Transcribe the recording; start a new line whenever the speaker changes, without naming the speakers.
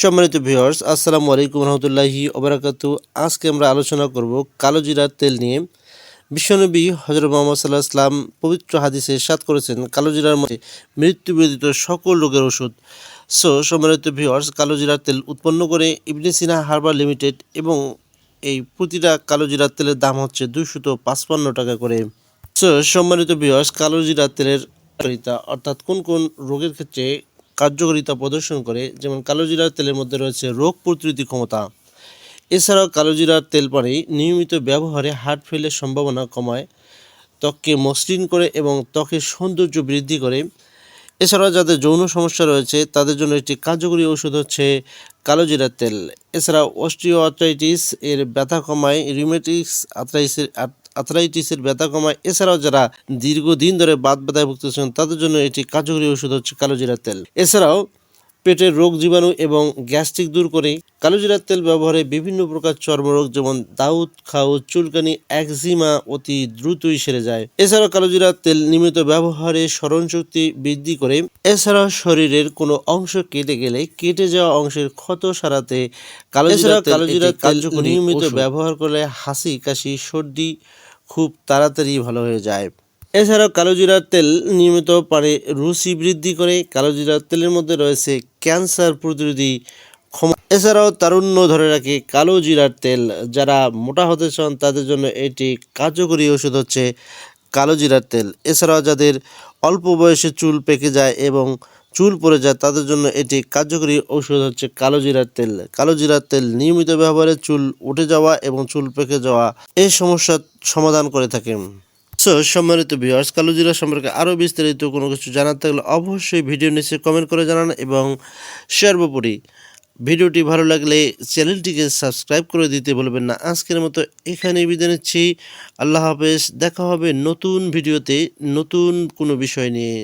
সম্মানিত ভিউয়ার্স আসসালামু আলাইকুম রহমতুল্লাহি ওবরাকাতু। আজকে আমরা আলোচনা করব কালো জিরার তেল নিয়ে। বিশ্বনবী হজরত মোহাম্মদ সাল্লাহ ইসলাম পবিত্র হাদিসে সাত করেছেন কালো জিরার মধ্যে মৃত্যু ব্যতীত সকল রোগের ওষুধ। সো সম্মানিত ভিউয়ার্স কালো জিরার তেল উৎপন্ন করে ইবনে সিনা হারবার লিমিটেড এবং এই প্রতিটা কালো জিরার তেলের দাম হচ্ছে দুশত পাঁচপান্ন টাকা করে। সো সম্মানিত ভিউয়ার্স কালো জিরার তেলের অর্থাৎ কোন কোন রোগের ক্ষেত্রে কার্যকারিতা প্রদর্শন করে, যেমন কালোজিরার তেলের মধ্যে রয়েছে রোগ প্রতিরোধী ক্ষমতা। এছাড়াও কালোজিরার তেল পানি নিয়মিত ব্যবহারে হার্ট ফেলের সম্ভাবনা কমায়, ত্বককে মসৃণ করে এবং ত্বকের সৌন্দর্য বৃদ্ধি করে। এছাড়াও যাদের যৌন সমস্যা রয়েছে, তাদের জন্য একটি কার্যকরী ওষুধ হচ্ছে কালোজিরার তেল। এছাড়া অস্ট্রিও আর্থ্রাইটিস এর ব্যথা কমায় রিউমেটিক্স আর্থ্রাইসের আর্থ্রাইটিসের ব্যথা কমায়। এছাড়াও যারা দীর্ঘদিন ধরে বাত ব্যথায় ভুগতেছেন তাদের জন্য এটি কার্যকরী ওষুধ হচ্ছে কালো জিরার তেল। এছাড়াও পেটের রোগ জীবাণু এবং গ্যাস্ট্রিক দূর করে কালো জিরার তেল ব্যবহারে বিভিন্ন প্রকার চর্মরোগ যেমন দাউদ খাউ চুলকানি একজিমা অতি দ্রুতই সেরে যায়। এছাড়াও কালোজিরার তেল নিয়মিত ব্যবহারে স্মরণশক্তি বৃদ্ধি করে। এছাড়াও শরীরের কোনো অংশ কেটে গেলে কেটে যাওয়া অংশের ক্ষত সারাতে কালো জিরা কালো জিরার তেল নিয়মিত ব্যবহার করলে হাসি কাশি সর্দি খুব তাড়াতাড়ি ভালো হয়ে যায়। এছাড়াও কালো জিরার তেল নিয়মিত পারে রুচি বৃদ্ধি করে। কালো জিরার তেলের মধ্যে রয়েছে ক্যান্সার প্রতিরোধী ক্ষমতা এছাড়াও তারুণ্য ধরে রাখে কালো জিরার তেল। যারা মোটা হতে চান, তাদের জন্য এটি কার্যকরী ওষুধ হচ্ছে কালো জিরার তেল। এছাড়াও যাদের অল্প বয়সে চুল পেকে যায় এবং চুল পড়ে যায়, তাদের জন্য এটি কার্যকরী ঔষধ হচ্ছে কালো জিরার তেল। কালো জিরার তেল নিয়মিত ব্যবহারে চুল উঠে যাওয়া এবং চুল পেকে যাওয়া এই সমস্যার সমাধান করে থাকে। সো সম্মানিত ভিউয়ার্স কালো জিরা সম্পর্কে আরও বিস্তারিত কোনো কিছু জানার থাকলে অবশ্যই ভিডিও নিচে কমেন্ট করে জানান এবং সর্বোপরি ভিডিওটি ভালো লাগলে চ্যানেলটিকে সাবস্ক্রাইব করে দিতে বলবেন না। আজকের মতো এখানে বিদায় নিচ্ছি। আল্লাহ হাফেজ, দেখা হবে নতুন ভিডিওতে নতুন কোনো বিষয় নিয়ে।